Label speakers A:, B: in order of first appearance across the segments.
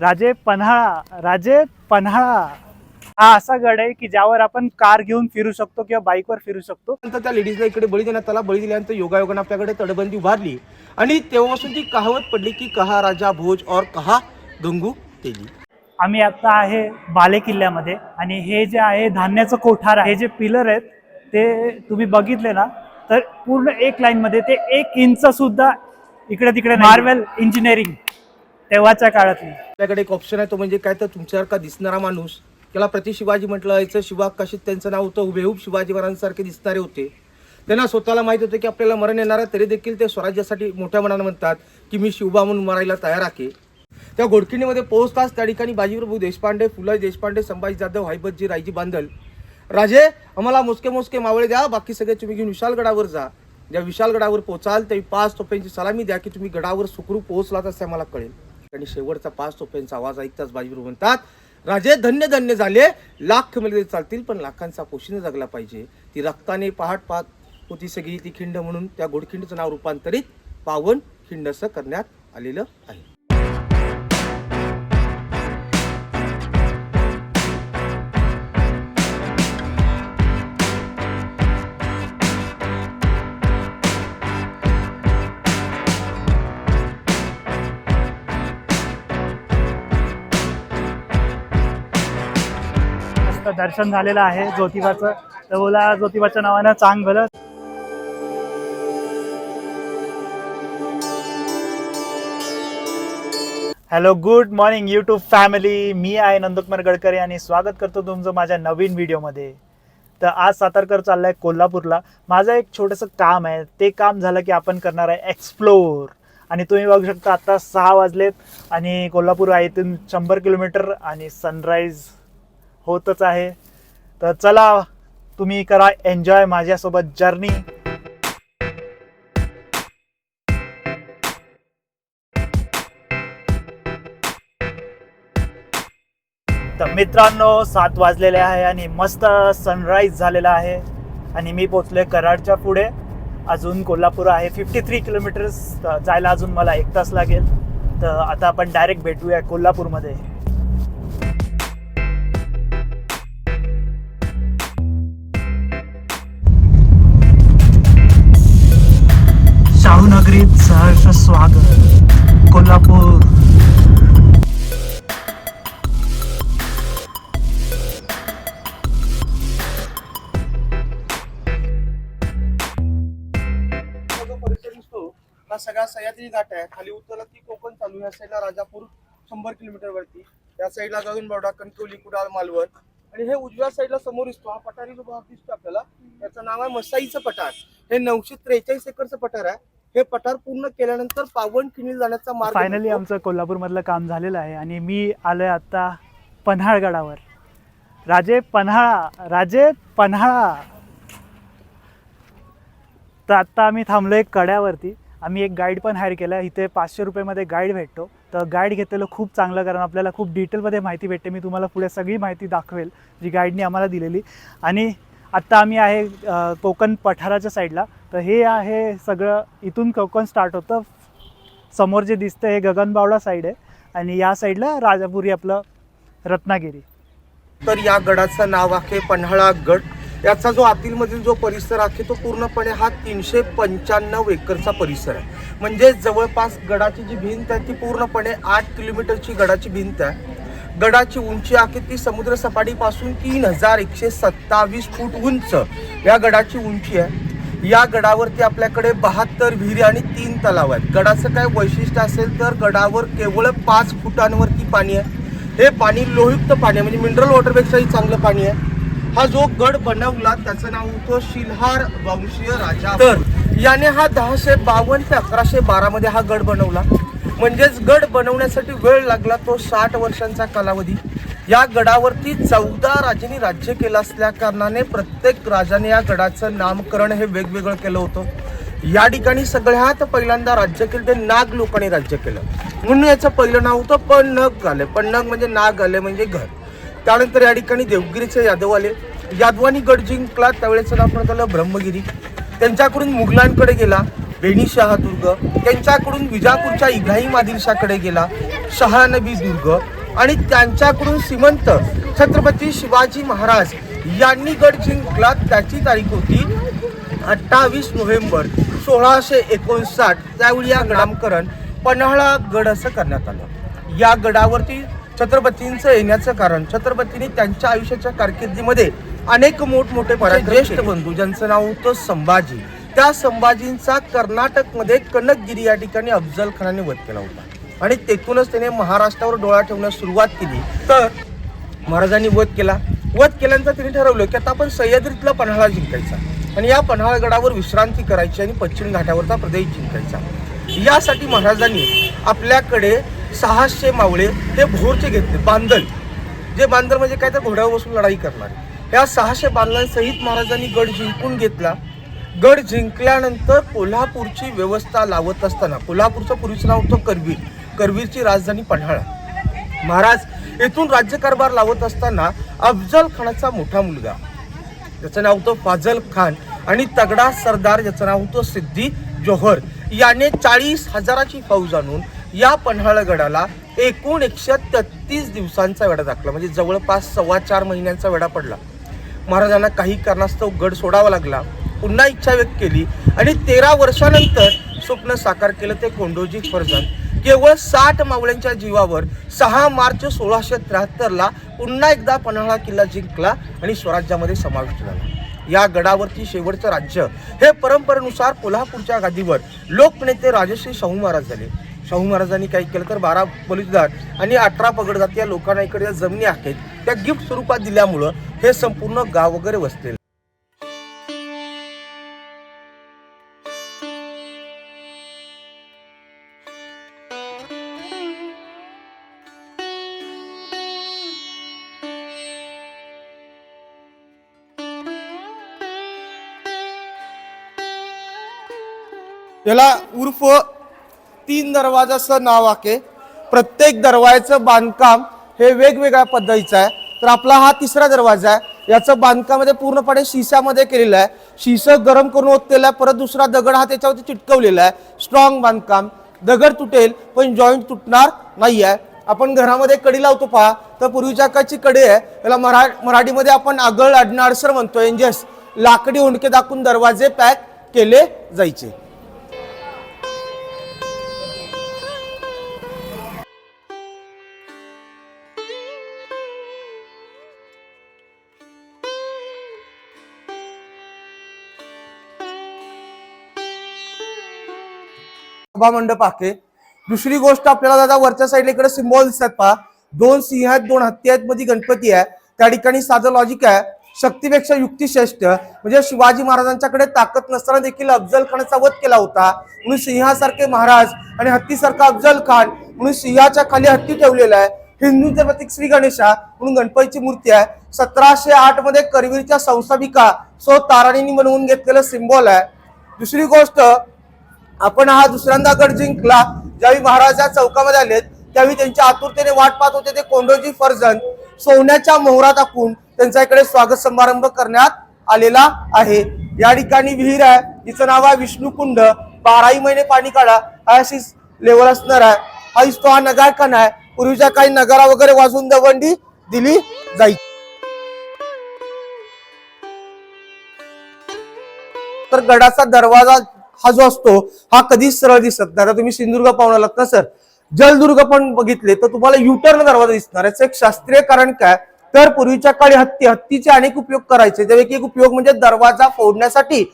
A: राजे पन्हाळा राजे पन्हाळा. हा असा गड आहे की ज्यावर आपण कार घेऊन फिरू शकतो किंवा बाईकवर फिरू शकतो.
B: नंतर त्या लेडीजला इकडे बळी देण्यात आला बळी दिल्यानंतर योगायोगानं आपल्याकडे तडबंदी उभारली. आणि तेव्हापासून ती कहावत पडली की कहा राजा भोज और कहा गंगू तेली.
A: आम्ही आता आहे बाले किल्ल्यामध्ये आणि हे जे आहे धान्याचं कोठार आहे हे जे पिलर आहेत ते तुम्ही बघितले ना तर पूर्ण एक लाईन मध्ये ते एक इंच सुद्धा इकडे तिकडे मार्वेल इंजिनिअरिंग तेव्हाच्या काळातली
B: आपल्याकडे एक ऑप्शन आहे तो म्हणजे काय तर तुमच्यासारखा दिसणारा माणूस त्याला प्रति शिवाजी म्हटलं जायचं कशी त्यांचं नाव होतं हुबेहूब शिवाजी महाराजांसारखे दिसणारे होते. त्यांना स्वतःला माहीत होतं की आपल्याला मरण येणार आहे तरी देखील ते स्वराज्यासाठी मोठ्या मनानं म्हणतात की मी शिवबा म्हणून मरायला तयार आहे. त्या घोडकिणीमध्ये पोहोचताच त्या ठिकाणी बाजीप्रभू देशपांडे फुलं देशपांडे संभाजी जाधव हायबतजी रायजी बांधल राजे आम्हाला मोजके मोजके मावळे द्या बाकी सगळे तुम्ही घेऊन विशालगडावर जा. ज्या विशालगडावर पोचाल त्या पाच तोफ्यांची सलामी द्या की तुम्ही गडावर सुखरूप पोहोचलात असे आम्हाला कळेल. आणि शेवटचा पाच तोफ्यांचा आवाज ऐकताच बाजीप्रभू म्हणतात राजे धन्य धन्य झाले. लाख मिळले चालतील पण लाखांचा पोशीने जगला पाहिजे. ती रक्ताने पहाट पाहत होती सगळी ती खिंड म्हणून. त्या घोडखिंडीचं नाव रूपांतरित पावन खिंड असं करण्यात आलेलं आहे.
A: दर्शन झालेलं आहे ज्योतिबाचं. तर बोला ज्योतिबाच्या नावानं चांग भलं hello good morning YouTube family मी आहे नंदकुमार गडकरी आणि स्वागत करतो तुमचं माझ्या नवीन व्हिडिओमध्ये तर आज सातारकर चाललाय कोल्हापूरला. माझं एक छोटंसं काम आहे. ते काम झालं की आपण करणार आहे एक्सप्लोर आणि तुम्ही बघू शकता आत्ता सहा वाजलेत आणि कोल्हापूर आहे इथून शंभर किलोमीटर आणि सनराईज होतच आहे. तर चला तुम्ही करा एन्जॉय माझ्यासोबत जर्नी तर मित्रांनो सात वाजलेले आहे आणि मस्त सनराईज झालेला आहे. आणि मी पोचलोय कराडच्या पुढे. अजून कोल्हापूर आहे फिफ्टी थ्री किलोमीटर्स जायला अजून मला एक तास लागेल. तर आता आपण डायरेक्ट भेटूया कोल्हापूरमध्ये. शाहूनगरीत सहर्ष स्वागत. कोल्हापूर.
B: जो परिसर दिसतो हा सगळा सह्याद्री घाट आहे. खाली उतरला की कोकण चालू या साईडला राजापूर शंभर किलोमीटर वरती. या साईडला जाऊन बावडा कणकवली कुडाळ मालवण. आणि हे उजव्या साईडला समोर दिसतो. हा पठारी जो भाग दिसतो आपल्याला याचं नाव आहे मसाईचं पठार. हे नऊशे त्रेचाळीस एकरचं पठार आहे. हे पठार पूर्ण केल्यानंतर पावन खिणी जाण्याचा मार्ग
A: फायनली. आमचं कोल्हापूरमधलं काम झालेलं आहे आणि मी आलोय आता पन्हाळगडावर. राजे पन्हाळा राजे पन्हाळा. तर आत्ता आम्ही थांबलोय कड्यावरती. आम्ही एक गाईड पण हायर केला इथे पाचशे रुपयेमध्ये गाईड भेटतो. तर गाईड घेतलेलं खूप चांगलं कारण आपल्याला खूप डिटेलमध्ये माहिती भेटते. मी तुम्हाला पुढे सगळी माहिती दाखवेल जी गाईडने आम्हाला दिलेली. आणि आत्ता आम्ही आहे कोकण पठाराच्या साईडला. तर हे आहे सगळं इथून कोकण स्टार्ट होतं. समोर जे दिसतं हे गगनबावडा साईड आहे. आणि या साईडला राजापुरी आपलं रत्नागिरी.
B: तर या गडाचं नाव आहे पन्हाळा गड. याचा जो आतील जो परिसर आहे तो पूर्णपणे हा तीनशे पंच्याण्णव एकरचा परिसर आहे. म्हणजे जवळपास गडाची जी भिंत आहे ती पूर्णपणे आठ किलोमीटरची गडाची भिंत आहे. गडाची उंची आहे ती समुद्र सपाटीपासून तीन हजार एकशे सत्तावीस फूट उंच. या गडाची उंची आहे. या गडावरती आपल्याकडे बहात्तर विहिरी आणि तीन तलाव आहेत. गडाचं काय वैशिष्ट्य असेल तर गडावर केवळ पाच फुटांवरती पाणी आहे. हे पाणी लोहयुक्त पाणी आहे म्हणजे मिनरल वॉटरपेक्षाही चांगलं पाणी आहे. हा जो गड बनवला त्याचं नाव होतं शिल्हार वंशीय राजा. तर याने हा दहाशे बावन्न ते अकराशे बारामध्ये हा गड बनवला. म्हणजेच गड बनवण्यासाठी वेळ लागला तो साठ वर्षांचा कालावधी. या गडावरती चौदा राजांनी राज्य केलं असल्या कारणाने प्रत्येक राजाने या गडाचं नामकरण हे वेगवेगळं केलं होतं. या ठिकाणी सगळ्यात पहिल्यांदा राज्य केलं ते नाग लोकांनी राज्य केलं. म्हणून याचं पहिलं नाव होतं पन्नग आले पन्नग म्हणजे नाग आले म्हणजे घर. त्यानंतर या ठिकाणी देवगिरीचे यादव आले. यादवानी गड जिंकला त्यावेळेचं नाव आपण झालं ब्रह्मगिरी. त्यांच्याकडून मुघलांकडे गेला. बेणी शहा दुर्ग त्यांच्याकडून विजापूरच्या इब्राहिम आदिलशाकडे गेला शहानबी दुर्ग आणि त्यांच्याकडून श्रीमंत छत्रपती शिवाजी महाराज यांनी गड जिंकला त्याची तारीख होती अठ्ठावीस नोव्हेंबर सोळाशे एकोणसाठ. त्यावेळी या नामकरण पन्हाळा गड असं करण्यात आलं. या गडावरती छत्रपतींचं येण्याचं कारण छत्रपतींनी त्यांच्या आयुष्याच्या कारकिर्दीमध्ये अनेक मोठमोठे पराक्रम ज्येष्ठ बंधू ज्यांचं नाव होतं संभाजी त्या संभाजींचा कर्नाटकमध्ये कनकगिरी या ठिकाणी अफजल खानाने वध केला होता. आणि तेथूनच त्याने महाराष्ट्रावर डोळा ठेवण्यास सुरुवात केली. तर महाराजांनी वध केला. वध केल्यानंतर तिने ठरवलं की आता आपण सह्याद्रीतला पन्हाळा जिंकायचा. आणि या पन्हाळगडावर विश्रांती करायची आणि पश्चिम घाटावरचा प्रदेश जिंकायचा. यासाठी महाराजांनी आपल्याकडे सहाशे मावळे हे भोरचे घेतले बांदल. जे बांधल म्हणजे काय? तर घोड्यावर बसून लढाई करणार. या सहाशे बांधलांसहित महाराजांनी गड जिंकून घेतला. गड जिंकल्यानंतर कोल्हापूरची व्यवस्था लावत असताना कोल्हापूरचं पूर्वीचं नाव होतं करवीर. करवीरची राजधानी पन्हाळा. महाराज येथून राज्यकारभार लावत असताना अफजल खानाचा मोठा मुलगा. ज्याचं नाव होतं फाजल खान आणि तगडा सरदार ज्याचं नाव होतं सिद्धी जोहर. याने चाळीस हजाराची फौज आणून या पन्हाळगडाला एकूण एकशे तेहतीस दिवसांचा वेढा दाखला. म्हणजे जवळपास सव्वा चार महिन्यांचा वेढा पडला. महाराजांना काही कारणास्तव गड सोडावा लागला. पुन्हा इच्छा व्यक्त केली आणि तेरा वर्षानंतर स्वप्न साकार केलं ते कोंडोजी फर्जन. केवळ साठ मावळ्यांच्या जीवावर सहा मार्च सोळाशे त्र्याहत्तरला पुन्हा एकदा पन्हाळा किल्ला जिंकला आणि स्वराज्यामध्ये समाविष्ट झाला. या गडावरती शेवटचं राज्य हे परंपरेनुसार कोल्हापूरच्या गादीवर लोकनेते राजश्री शाहू महाराज झाले. शाहू महाराजांनी काय केलं तर बारा बलुतेदार आणि अठरा पगडजात या लोकांना इकडे ज्या जमिनी आहेत त्या गिफ्ट स्वरूपात दिल्यामुळं हे संपूर्ण गाव वगैरे वसलेलं याला उर्फ तीन दरवाजाचं नाव आहे. प्रत्येक दरवाजाचं बांधकाम हे वेगवेगळ्या पद्धतीचं आहे. तर आपला हा तिसरा दरवाजा आहे. याचं बांधकामामध्ये पूर्णपणे शिशामध्ये केलेलं आहे. शिसं गरम करून ओतलेलं आहे. परत दुसरा दगड हा त्याच्यावरती चिटकवलेला आहे. स्ट्रॉंग बांधकाम. दगड तुटेल पण जॉईंट तुटणार नाही आहे. आपण घरामध्ये कडी लावतो पहा. तर पूर्वीच्या काळची कडी आहे. त्याला मरा मराठीमध्ये आपण आगळ अडणारसर म्हणतो म्हणजेच लाकडी हुंडके दाखवून दरवाजे पॅक केले जायचे. सभामंडप आहे. दुसरी गोष्ट आपल्याला दादा वरच्या साईडला इकडे सिम्बॉल दिसतात पहा. दोन सिंह आहेत दोन हत्ती आहेत मध्ये गणपती आहे. त्या ठिकाणी साधं लॉजिक आहे. शक्तीपेक्षा युक्ती श्रेष्ठ. म्हणजे शिवाजी महाराजांच्याकडे ताकद नसताना देखील अफजल खानाचा वध केला होता. म्हणून सिंहासारखे महाराज आणि हत्तीसारखा अफजल खान म्हणून सिंहाच्या खाली हत्ती ठेवलेला आहे. हिंदूंचे प्रतीक श्री गणेशा म्हणून गणपतीची मूर्ती आहे. सतराशे आठमध्ये करवीरच्या संस्थापिका सो ताराणींनी बनवून घेतलेलं सिम्बॉल आहे. दुसरी गोष्ट आपण हा दुसऱ्यांदा गड जिंकला ज्यावेळी महाराजा चौकामध्ये आलेत त्यावेळी त्यांच्या आतुरतेने वाट पाहत होते ते कोंडोजी फर्जन सोन्याच्या मोहरा टाकून त्यांच्या इकडे स्वागत समारंभ करण्यात आलेला आहे. या ठिकाणी विहीर आहे जिचं नाव आहे विष्णुकुंड. बाराही महिने पाणी काढा हा अशी लेवल असणार आहे. हा दिसतो हा नगारखाना आहे. पूर्वीच्या काही नगारा वगैरे वाजून दवंडी दिली जाईल तर गडाचा दरवाजा हा जो असतो हा कधीच सरळ दिसत नाही. आता तुम्ही सिंधुदुर्ग पाहून आलात ना सर? जलदुर्ग पण बघितले तर तुम्हाला युटर्न दरवाजा दिसणार याचं एक शास्त्रीय कारण काय? तर पूर्वीच्या काळी हत्ती हत्तीचे अनेक उपयोग करायचे. त्यापैकी एक उपयोग म्हणजे दरवाजा फोडण्यासाठी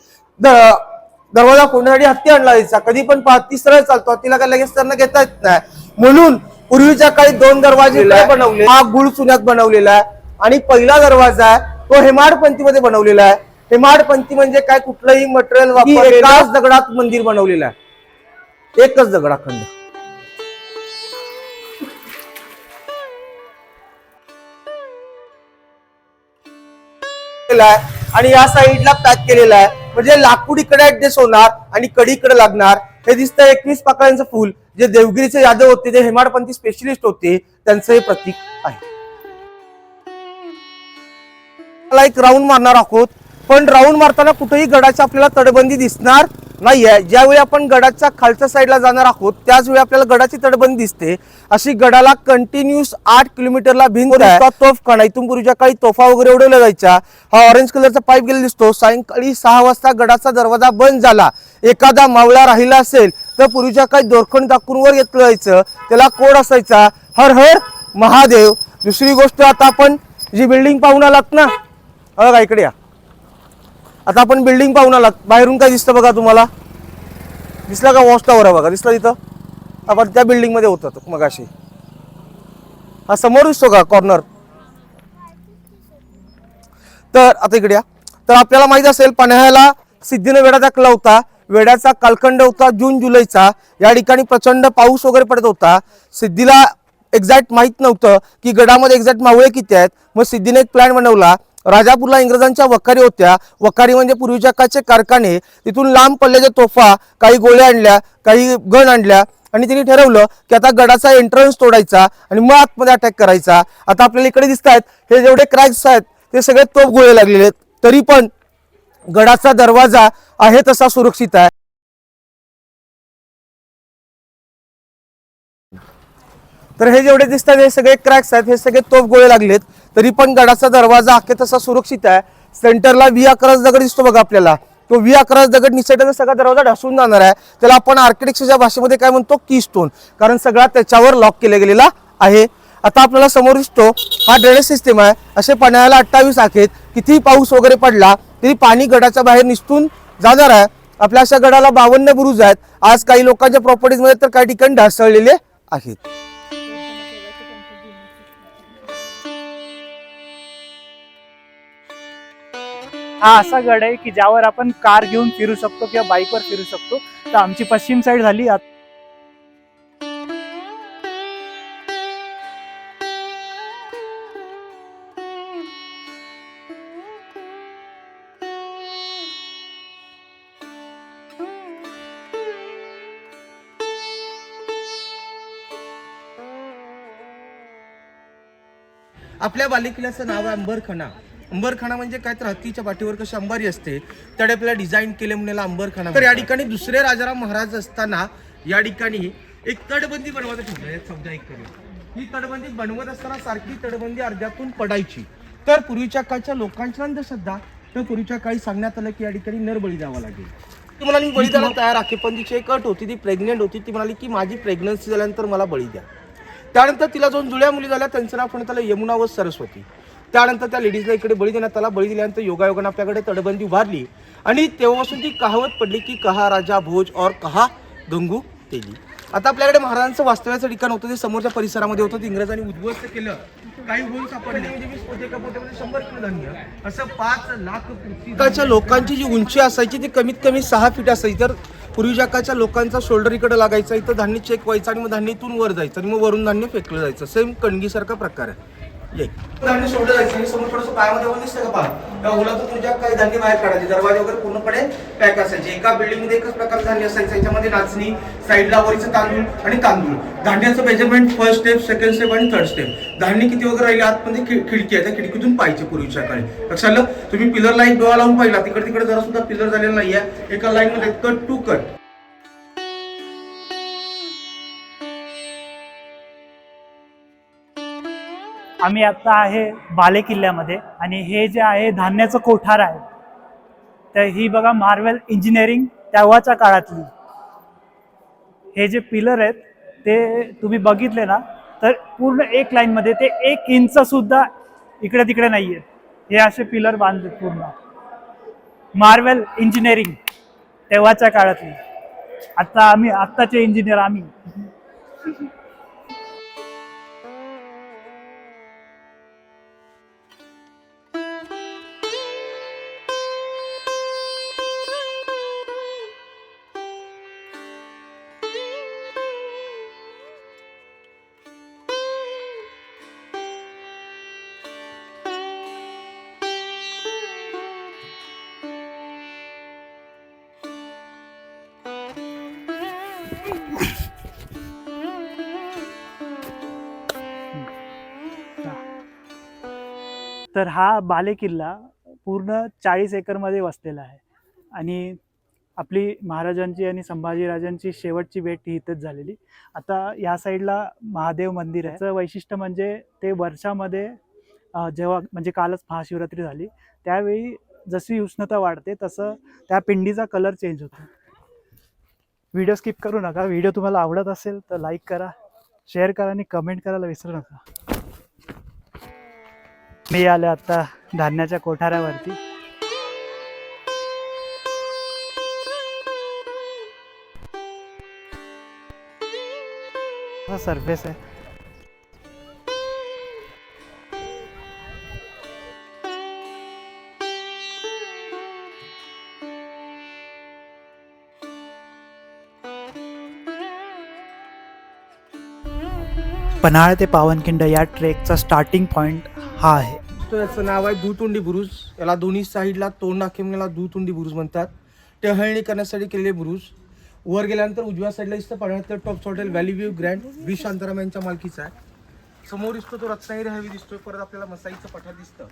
B: दरवाजा फोडण्यासाठी हत्ती आणला जायचा. कधी पण हत्ती सरळ चालतो. हत्तीला काय लगेच त्यांना घेता येत नाही. म्हणून पूर्वीच्या काळी दोन दरवाजे बनवले. हा गुळ चुन्यात बनवलेला आहे. आणि पहिला दरवाजा आहे तो हेमाडपंथीमध्ये बनवलेला आहे. हेमाडपंथी म्हणजे काय? कुठलंही मटेरियल वापर एकाच दगडात मंदिर बनवलेलं आहे. एकच दगडाखंड. आणि या साईडला पॅक केलेला आहे. म्हणजे लाकूड इकडे ऍडजस्ट होणार आणि कडी इकडे लागणार. हे दिसतं एकवीस पाकळ्यांचं फुल. जे देवगिरीचे यादव होते ते हेमाडपंथी स्पेशलिस्ट होते त्यांचं हे प्रतीक आहे. एक राऊंड मारणार आहोत. पण राऊंड मारताना कुठेही गडाची आपल्याला तडबंदी दिसणार नाही आहे ज्यावेळी आपण गडाच्या खालच्या साईडला जाणार आहोत त्याच वेळी आपल्याला गडाची तडबंदी दिसते. अशी गडाला कंटिन्यूस आठ किलोमीटरला भिंत तोफ खाणा इथून पूर्वीच्या काळी तोफा वगैरे उडवल्या जायच्या हा ऑरेंज कलरचा पाईप गेला दिसतो. सायंकाळी सहा वाजता गडाचा दरवाजा बंद झाला. एखादा मावळा राहिला असेल तर पूर्वीच्या काळी दोरखंड दाखवून वर घेतलं जायचं. त्याला कोड असायचा हर हर महादेव. दुसरी गोष्ट आता आपण जी बिल्डिंग पाहून आलात ना बघा इकडे या. आता आपण बिल्डिंग पाहून आलात. बाहेरून काय दिसतं बघा तुम्हाला? दिसला का वॉच आहे बघा? दिसला तिथं? आपण त्या बिल्डिंगमध्ये होतात मग अशी हा समोर दिसतो का कॉर्नर तर आता इकडे या. तर आपल्याला माहीत असेल पन्हाळ्याला सिद्धीने वेडाचा कला होता. वेड्याचा कालखंड होता जून जुलैचा. या ठिकाणी प्रचंड पाऊस वगैरे पडत होता. सिद्धीला एक्झॅक्ट माहीत नव्हतं की गडामध्ये एक्झॅक्ट मावळे किती आहेत. मग सिद्धीने एक प्लॅन बनवला. राजापूरला इंग्रजांच्या वखारी होत्या. वखारी म्हणजे पूर्वीच्या काचे कारखाने. तिथून लांब पडल्याच्या तोफा काही गोळ्या आणल्या काही गण आणल्या आणि तिने ठरवलं की आता गडाचा एंट्रन्स तोडायचा आणि मग आतमध्ये अटॅक करायचा. आता आपल्याला इकडे दिसत आहेत हे जेवढे क्रॅक्स आहेत ते सगळे तोफ गोळे लागलेले आहेत. तरी पण गडाचा दरवाजा आहे तसा सुरक्षित आहे. तर हे जेवढे दिसतात हे सगळे क्रॅक्स आहेत हे सगळे तोफ गोळे लागलेत. तरी पण गडाचा दरवाजा आखे तसा सुरक्षित आहे. सेंटरला व्ही अकराच दगड दिसतो बघा आपल्याला. तो व्ही अकराच दगड निसटल्याने सगळा दरवाजा ढासून जाणार आहे. त्याला आपण आर्किटेक्चरच्या भाषेमध्ये काय म्हणतो? की स्टोन कारण सगळा त्याच्यावर लॉक केला गेलेला आहे. आता आपल्याला समोर दिसतो हा ड्रेनेज सिस्टम आहे. असे पाण्याला अठ्ठावीस आखेत किती पाऊस वगैरे पडला तरी पाणी गडाच्या बाहेर निसटून जाणार आहे. आपल्या अशा गडाला बावन्न बुरुज आहेत. आज काही लोकांच्या प्रॉपर्टीजमध्ये तर काही ठिकाणी ढासळलेले आहेत.
A: हा असा गड आहे की ज्यावर आपण कार घेऊन फिरू शकतो किंवा बाईकवर फिरू शकतो. तर आमची पश्चिम साईड झाली. आत-
B: आपल्या बालेकिल्ल्याचं नाव आहे अंबरखाना. अंबरखाना म्हणजे काय तर हत्तीच्या पाठीवर कशी अंबारी असते त्याने आपल्याला डिझाईन केले म्हणून अंबरखाना तर या ठिकाणी दुसरे राजाराम महाराज असताना या ठिकाणी एक तटबंदी बनवत ठेवलं या ही तटबंदी बनवत असताना सारखी तटबंदी अर्ध्यातून पडायची. तर पूर्वीच्या काळच्या लोकांची अंधश्रद्धा तर पूर्वीच्या काळी सांगण्यात आलं की या ठिकाणी नरबळी द्यावा लागेल. ती म्हणाली बळी द्यायला तयार आहे. पण तिची एक अट होती ती प्रेग्नेंट होती. ती म्हणाली की माझी प्रेग्नन्सी झाल्यानंतर मला बळी द्या. त्यानंतर तिला दोन जुळ्या मुली झाल्या. त्यांचं नाव पण त्याला यमुना व सरस्वती. त्यानंतर त्या लेडीजला इकडे बळी देण्यात आला. बळी दिल्यानंतर योगायोगानं आपल्याकडे तडबंदी उभारली आणि तेव्हापासून ती कहावत पडली की कहा राजा भोज और कहा गंगू तेली. आता आपल्याकडे महाराजांचं वास्तव्याचं ठिकाण होतं ते समोरच्या परिसरामध्ये होतं. ते इंग्रजांनी उद्ध्वस्त केलं. काही होऊन सापडले शंभर किलो धान्य. असं पाच लाख पृथ्वीच्या लोकांची जी उंची असायची ती कमीत कमी सहा फीट असायची. तर पूर्वी काळच्या लोकांचा शोल्डर इकडे लागायचा इथं धान्य चेक व्हायचं आणि मग धान्य इथून वर जायचं आणि मग वरून धान्य फेकलं जायचं. सेम कणगीसारखा प्रकार आहे. धान्य सोडलं जायचं आणि समोर थोडंसं पायामध्ये दिसतं का पहा? त्या ओलातून तुझ्या काही धान्य बाहेर काढायचे. दरवाजे वगैरे पूर्णपणे पॅक असायचे. एका बिल्डिंगमध्ये एकच प्रकारचं धान्य असायचं. याच्यामध्ये नाचणी साईडला वरीचं तांदूळ आणि तांदूळ. धान्याचं measurement first step second step आणि थर्ड स्टेप धान्य किती वगैरे राहिले? आतमध्ये खिडकी आहे. त्या खिडकीतून पाहिजे पूर्वीच्या काळी लक्षात आलं? तुम्ही पिलरला एक डोळा लावून पाहिला. तिकडे तिकडे जरा सुद्धा पिलर झालेला नाहीये. एका लाईन मध्ये कट टू कट
A: आम्ही आता आहे बाले किल्ल्यामध्ये आणि हे जे आहे धान्याचं कोठार आहे. तर ही बघा मार्वेल इंजिनिअरिंग तेव्हाच्या काळातली. हे जे पिलर आहेत ते तुम्ही बघितले ना तर पूर्ण एक लाईनमध्ये ते एक इंच सुद्धा इकडे तिकडे नाही आहेत हे असे पिलर बांधले पूर्ण. मार्वेल इंजिनिअरिंग तेव्हाच्या काळातली. आत्ता आम्ही आत्ताचे इंजिनियर आम्ही. तर हा बालेकिल्ला पूर्ण चाळीस एकरमध्ये वसलेला आहे. आणि आपली महाराजांची आणि संभाजीराजांची शेवटची भेट ही इथंच झालेली. आता या साईडला महादेव मंदिर आहे. वैशिष्ट्य म्हणजे ते वर्षामध्ये जेव्हा म्हणजे कालच महाशिवरात्री झाली त्यावेळी जशी उष्णता वाढते तसं त्या पिंडीचा कलर चेंज होतो. व्हिडिओ स्किप करू नका. व्हिडिओ तुम्हाला आवडत असेल तर लाईक करा शेअर करा आणि कमेंट करायला विसरू नका. मी आलो आता धान्याच्या कोठाऱ्यावरती सरफेस आहे. पन्हाळ ते पावनखिंड या ट्रेकचा स्टार्टिंग पॉईंट हा आहे.
B: तो याचं नाव आहे दुतुंडी बुरुज. याला दोन्ही साईडला तोंड दाखवण्याला दुतुंडी बुरुज म्हणतात. टहळणी करण्यासाठी केलेले बुरुज. वर गेल्यानंतर उजव्या साईडला दिसतं पन्हाळ्यातलं top hotel valley view grand B Shantaram यांच्या मालकीचा आहे. समोर दिसतो तो रत्नागिरी हवी दिसतोय परत आपल्याला मसाईचं पठार दिसतं.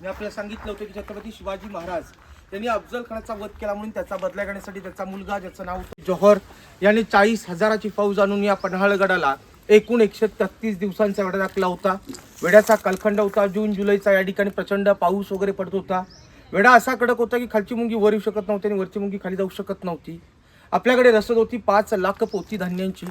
B: मी आपल्याला सांगितलं होतं की छत्रपती शिवाजी महाराज त्यांनी अफजल खानाचा वध केला म्हणून त्याचा बदला घेण्यासाठी त्याचा मुलगा ज्याचं नाव होतं जौहर. याने चाळीस हजाराची फौज आणून या पन्हाळगडाला एकूण एकशे तेहतीस दिवसांचा वेढा टाकला होता. वेड्याचा कालखंड होता. जून जुलैचा या ठिकाणी प्रचंड पाऊस वगैरे पडत होता. वेढा असा कडक होता की खालची मुंगी वर येऊ शकत नव्हती आणि वरची मुंगी खाली जाऊ शकत नव्हती. आपल्याकडे रसद होती पाच लाख पोती धान्यांची.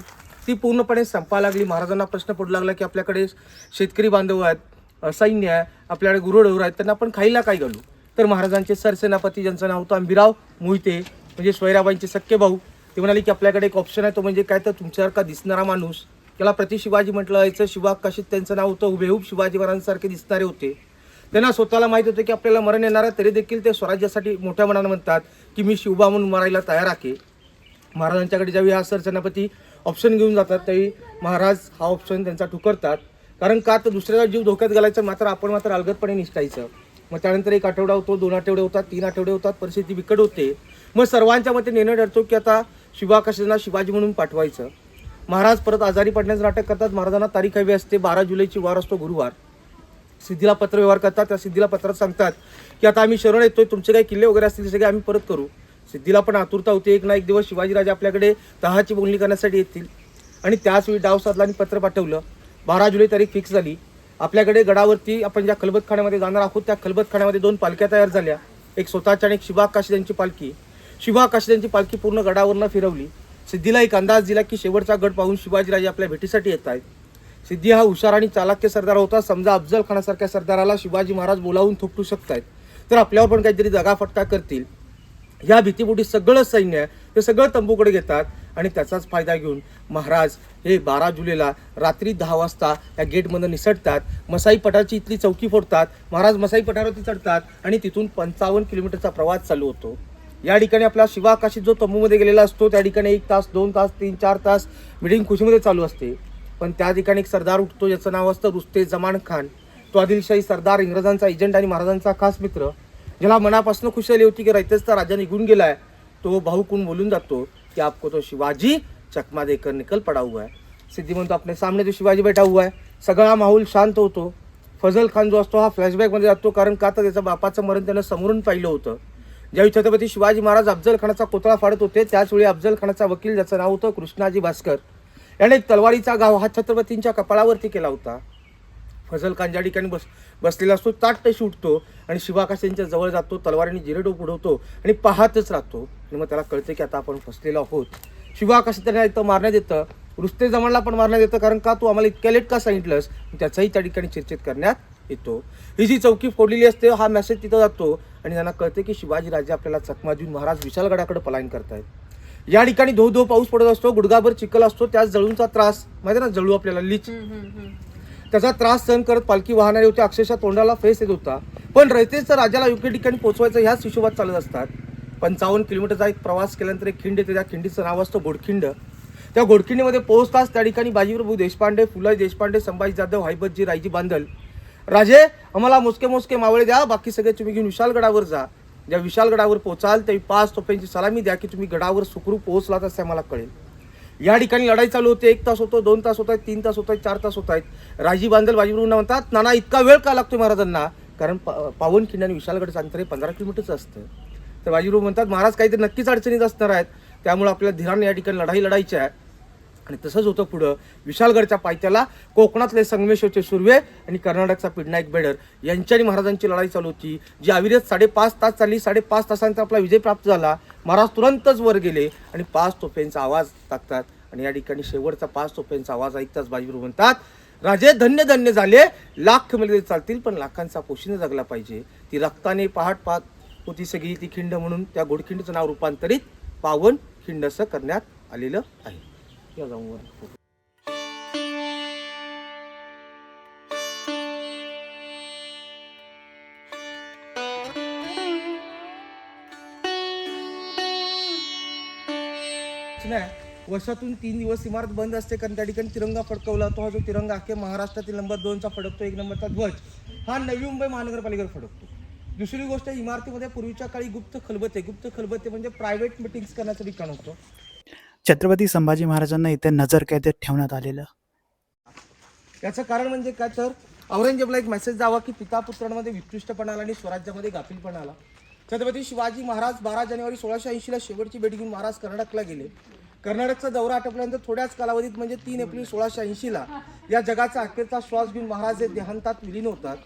B: ती पूर्णपणे संपा लागली. महाराजांना प्रश्न पडू लागला की आपल्याकडे शेतकरी बांधव आहेत सैन्य आहे आपल्याकडे गुरुढोर आहेत त्यांना आपण खायला काय घालू? तर महाराजांचे सरसेनापती ज्यांचं नाव होतं अंबिराव मोहिते म्हणजे स्वैराबाईंचे सख्खे भाऊ ते म्हणाले की आपल्याकडे एक ऑप्शन आहे तो म्हणजे काय तर तुमच्यासारखा दिसणारा माणूस. त्याला प्रति शिवाजी म्हटलं जायचं शिवाकाशीत त्यांचं नाव होतं? हुबेहूब शिवाजी महाराजांसारखे दिसणारे होते. त्यांना स्वतःला माहीत होतं की आपल्याला मरण येणार आहे तरी देखील ते स्वराज्यासाठी मोठ्या मनानं म्हणतात की मी शिवबा म्हणून मरायला तयार आहे. महाराजांच्याकडे ज्यावेळी हा सरसेनापती ऑप्शन घेऊन जातात त्यावेळी महाराज हा ऑप्शन त्यांचा ठुकरतात. कारण का? तर दुसऱ्याचा जीव धोक्यात घालायचा मात्र आपण मात्र अलगदपणे निष्ठायचं. मग त्यानंतर एक आठवडा होतो दोन आठवडे होतात तीन आठवडे होतात परिस्थिती बिकट होते. मग सर्वांच्या मते निर्णय ठरतो की आता शिवाकाशांना शिवाजी म्हणून पाठवायचं. महाराज परत आजारी पडण्याचं नाटक करतात. महाराजांना तारीख हवी असते. बारा जुलैची वार असतो गुरुवार. सिद्धीला पत्र व्यवहार करतात. त्या सिद्धीला पत्रात सांगतात की आता आम्ही शरण येतोय. तुमचे काही किल्ले वगैरे असतील ते सगळे आम्ही परत करू. सिद्धीला पण आतुरता होती. एक ना एक दिवस शिवाजीराजे आपल्याकडे तहाची बोलणी करण्यासाठी येतील. आणि त्याच वेळी डाव साधला आणि पत्र पाठवलं. बारा जुलै तारीख फिक्स झाली. आपल्याकडे गडावरती आपण ज्या खलबतखाण्यामध्ये जाणार आहोत त्या खलबतखाण्यामध्ये दोन पालख्या तयार झाल्या. एक स्वतःच्या आणि एक शिवा त्यांची पालखी. शिवा त्यांची पालखी पूर्ण गडावरनं फिरवली. सिद्धीला एक अंदाज दिला की शेवटचा गड पाहून शिवाजीराजे आपल्या भेटीसाठी येत आहेत. सिद्धी हा हुशार आणि चालाक्य सरदार होता. समजा अफजल खानासारख्या सरदाराला शिवाजी महाराज बोलावून थोपटू शकतायत. तर आपल्यावर पण काहीतरी दगाफटका करतील. या भीतीपोटी सगळं सैन्य आहे ते सगळं तंबूकडे घेतात आणि त्याचाच फायदा घेऊन महाराज हे बारा जुलैला रात्री दहा वाजता या गेटमधून निसटतात. मसाई पठारची इथली चौकी फोडतात. महाराज मसाई पठारावरती चढतात आणि तिथून पंचावन्न किलोमीटरचा प्रवास चालू होतो. या ठिकाणी आपला शिवाकाशी जो तंबूमध्ये गेलेला असतो त्या ठिकाणी एक तास दोन तास तीन चार तास मिटिंग खुशीमध्ये चालू असते. पण त्या ठिकाणी एक सरदार उठतो ज्याचं नाव असतं रुस्ते जमान खान. तो आदिलशाही सरदार इंग्रजांचा एजंट आणि महाराजांचा खास मित्र ज्याला मनापासून खुशी आली होती की रैतेचा राजा निघून गेलाय तो भाऊकून बोलून जातो की आपको तो शिवाजी चकमा देकर निकल पडा हुआ है. सिद्धी म्हणतो आपल्या सामने तो शिवाजी बैठा हुआ है सगळा माहोल शांत होतो. फजल खान जो असतो हा फ्लॅशबॅकमध्ये जातो कारण का तर त्याच्या बापाचं मरण त्यानं समोरून पाहिलं होतं. ज्यावेळी छत्रपती शिवाजी महाराज अफजलखानाचा कोतळा फाडत होते त्याचवेळी अफजलखानाचा वकील ज्याचं नाव होतं कृष्णाजी भास्कर याने एक तलवारीचा गाव हा छत्रपतींच्या कपाळावरती केला होता. फजल खान ज्या ठिकाणी बस बसलेला असतो ताट उठतो आणि शिवाकाश यांच्या जवळ जातो तलवारीने जिरेडोक उडवतो आणि पाहतच राहतो. आणि मग त्याला कळते की आता आपण फसलेलो आहोत. शिवाकाश त्यांना इथं मारण्यात येतं रुस्ते जमानला पण मारण्यात येतं कारण का तू आम्हाला इतक्या लेट का सांगितलंस? त्याचाही त्या ठिकाणी चर्चेत करण्यात येतो. ही जी चौकी फोडलेली असते हा मेसेज तिथं जातो. आणि त्यांना कळते की शिवाजी राजे आपल्याला चकमा देऊन महाराज विशालगडाकडे पलायन करतायत. या ठिकाणी धो धो पाऊस पडत असतो गुडगाभर चिखल असतो त्याच जळूंचा त्रास माहिती ना जळू आपल्याला लीच. त्याचा त्रास सहन करत पालखी वाहणारे होते अक्षरशः तोंडाला फेस येत होता. पण रयतेचं राजाला योग्य ठिकाणी पोहोचवायचं ह्याच हिशोबात चालत असतात. पंचावन्न किलोमीटरचा एक प्रवास केल्यानंतर एक खिंड येते त्या खिंडीचं नाव असतं घोडखिंड त्या घोडखिंडीमध्ये पोहोचताच त्या ठिकाणी बाजीप्रभू देशपांडे फुलाई देशपांडे संभाजी जाधव हायबतजी रायजी बांदल राजे आम्हाला मोजके मोजके मावळे द्या बाकी सगळे तुम्ही घेऊन विशालगडावर जा. ज्या विशालगडावर पोचाल त्यावेळी पाच तोफ्यांची सलामी द्या की तुम्ही गडावर सुखरूप पोहोचलात असे आम्हाला कळेल. या ठिकाणी लढाई चालू होते. एक तास होतो दोन तास होत आहेत तीन तास होत आहेत चार तास होत आहेत राजी बांधल बाजीप्रभूंना म्हणतात नाना इतका वेळ का लागतो महाराजांना? कारण पा पावनखिंड आणि विशालगडचं अंतर हे पंधरा किलोमीटरचं असतं. तर बाजीराव म्हणतात महाराज काहीतरी नक्कीच अडचणीत असणार आहेत. त्यामुळे आपल्याला धीराने या ठिकाणी लढाई लढायची आहे. आणि तसंच होतं पुढं. विशालगडच्या पायथ्याला कोकणातले संगमेश्वरचे सुर्वे आणि कर्नाटकचा पिडनायक बेडर यांच्यानी महाराजांची लढाई चालू होती. जी अविरत साडेपाच तास चालली. साडेपाच तासांचा आपला विजय प्राप्त झाला. महाराज तुरंतच वर गेले आणि पाच तोफेंचा आवाज टाकतात. आणि या ठिकाणी शेवटचा पाच तोफेंचा आवाज ऐकताच बाजीवर म्हणतात राजे धन्य धन्य झाले. लाख मिळते चालतील पण लाखांचा पोशीनं जगला पाहिजे. ती रक्ताने पहाट पाहत होती सगळी ती खिंड म्हणून. त्या घोडखिंडीचं नाव रूपांतरित पावन खिंड असं करण्यात आलेलं आहे. या जाऊन वर. नाही वर्षातून तीन दिवस इमारत बंद असते कारण त्या ठिकाणी तिरंगा फडकवला तो हा जो तिरंगा अख्खे महाराष्ट्रातील नंबर दोनचा फडकतो एक नंबरचा ध्वज. हा नवी मुंबई महानगरपालिकेवर फडकतो. दुसरी गोष्ट इमारतीमध्ये पूर्वीच्या काळी गुप्त खलबते गुप्त खलबते म्हणजे प्रायव्हेट मिटिंग्स करण्याचं ठिकाण होतं.
A: छत्रपती संभाजी महाराजांना इथे नजर कैदेत ठेवण्यात आलेलं.
B: याचं कारण म्हणजे काय तर औरंगजेबला एक मेसेज जावा की पिता पुत्रांमध्ये विकृष्टपणा आला आणि स्वराज्यामध्ये गाफीलपणा आला. छत्रपती शिवाजी महाराज बारा जानेवारी सोळाशे ऐंशीला शेवटची भेट घेऊन महाराज कर्नाटकला गेले. कर्नाटकचा दौरा आटपल्यानंतर थोड्याच कालावधीत म्हणजे तीन एप्रिल सोळाशे ऐंशीला या जगाचा अखेरचा श्वास घेऊन महाराज हे देहांतात विलीन होतात.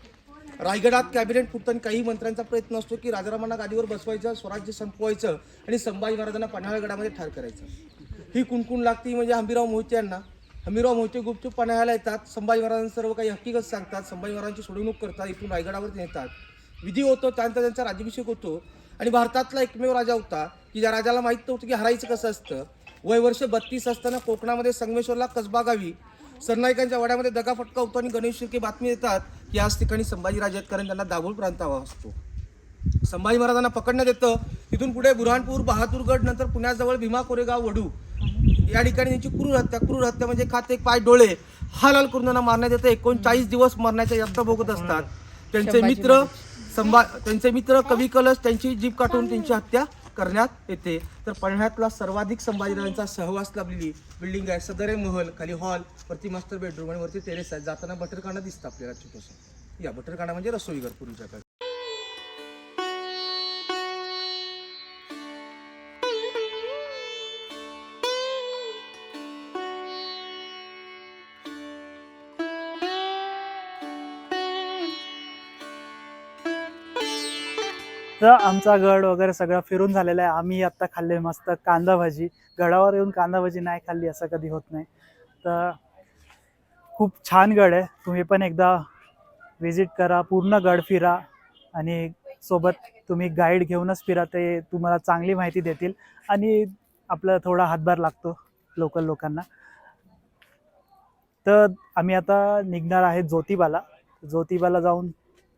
B: रायगडात कॅबिनेट फुटताना काही मंत्र्यांचा प्रयत्न असतो की राजारामांना गादीवर बसवायचं स्वराज्य संपवायचं आणि संभाजी महाराजांना पन्हाळगडामध्ये ठार करायचं. ही कुणकुण लागती म्हणजे हंबीराव मोहिते यांना. हमीराव मोहिते गुपचूप पन्हाळ्याला येतात. संभाजी महाराजांना सर्व काही हकीकत सांगतात. संभाजी महाराजांची सोडवणूक करतात. इथून रायगडावर नेतात. विधी होतो. त्यानंतर त्यांचा राज्याभिषेक होतो. आणि भारतातला एकमेव राजा होता. की ज्या राजाला माहीत नव्हतं की हरायचं कसं असतं. वय वर्ष बत्तीस असताना कोकणामध्ये संगमेश्वरला कसबा गावी. सरनाईकांच्या वाड्यामध्ये दगाफटका होतो आणि गणेश शिर्के बातमी येतात की याच ठिकाणी संभाजी राजे आहेत. कारण त्यांना दाभोळ प्रांत हवा असतो. संभाजी महाराजांना पकडण्यात येतं. तिथून पुढे बुरहानपूर बहादूरगड नंतर पुण्याजवळ भीमा कोरेगाव वडू. या ठिकाणी त्यांची क्रूर हत्या क्रूर हत्या म्हणजे खाते पाय डोळे हालाल करून त्यांना मारण्यात येतं. एकोणचाळीस दिवस मरण्याच्या यत्न भोगत असतात. त्यांचे मित्र संभा त्यांचे मित्र कवी कलश त्यांची जीप काढून त्यांची हत्या करण्यात येते. तर पन्हाळ्यातला सर्वाधिक संभाजीराजांचा सहवास लाभलेली बिल्डिंग आहे. सदरे महल खाली हॉल वरती मास्टर बेडरूम आणि वरती टेरेस आहे. जाताना बटरखाना दिसतं आपल्याला छोटंसं या बटरखाना म्हणजे रसोईघर पूर्वीच्या
A: तर आमचा गड वगैरे सगळं फिरून झालेला आहे. आम्ही आत्ता खाल्ले मस्त कांदा भाजी. गडावर येऊन कांदा भाजी नाही खाल्ली असं कधी होत नाही. तर खूप छान गड आहे. तुम्ही पण एकदा व्हिजिट करा पूर्ण गड फिरा आणि सोबत तुम्ही गाईड घेऊनच फिरा. ते तुम्हाला चांगली माहिती देतील आणि आपला थोडा हातभार लागतो लोकल लोकांना. तर आम्ही आता निघणार आहे ज्योतिबाला. ज्योतिबाला जाऊन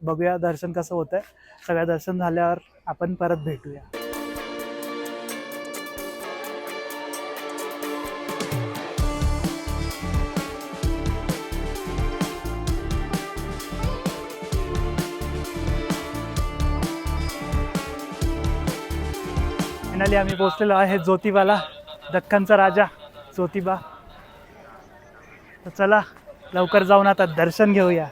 A: बघूया दर्शन कसं होतंय. सगळं दर्शन झाल्यावर आपण परत भेटूया. फायनली आम्ही पोहोचलेलो आहे ज्योतिबाला दख्खनचा राजा ज्योतिबा. तर चला लवकर जाऊन आता दर्शन घेऊया.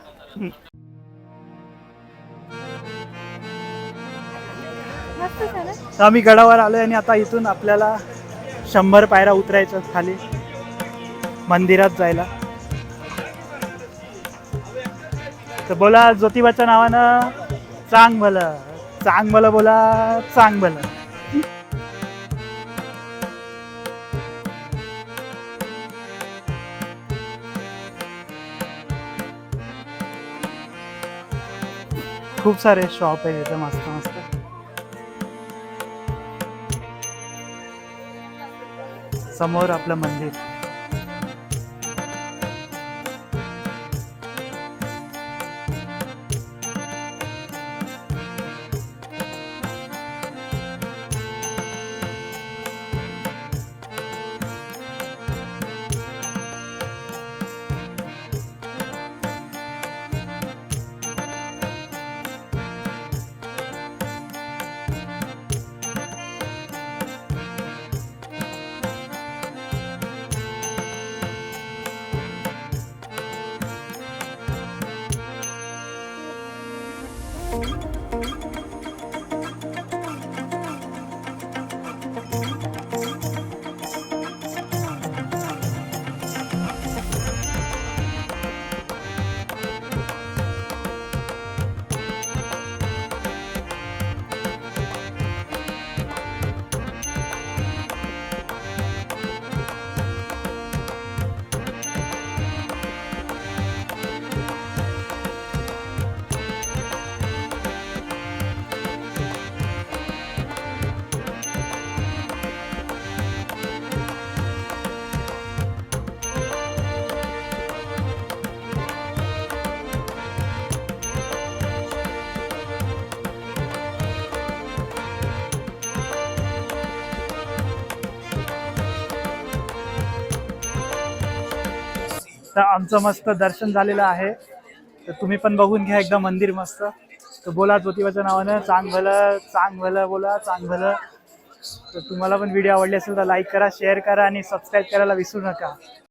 A: तर आम्ही गडावर आलोय आणि आता इथून आपल्याला शंभर पायऱ्या उतरायचं खाली मंदिरात जायला. तर बोला ज्योतिबाच्या नावानं चांग भलं चांग भलं बोला चांग भलं खूप सारे शॉप आहे इथे मस्त मस्त. समोर आपलं मंदिर. आता आमचं मस्त दर्शन झालेलं आहे. तर तुम्ही पण बघून घ्या एकदा मंदिर मस्त. तर बोला ज्योतिबाच्या नावानं चांग भलं चांग भलं बोला चांग भलं तर तुम्हाला पण व्हिडिओ आवडली असेल तर लाईक करा शेअर करा आणि सबस्क्राईब करायला विसरू नका.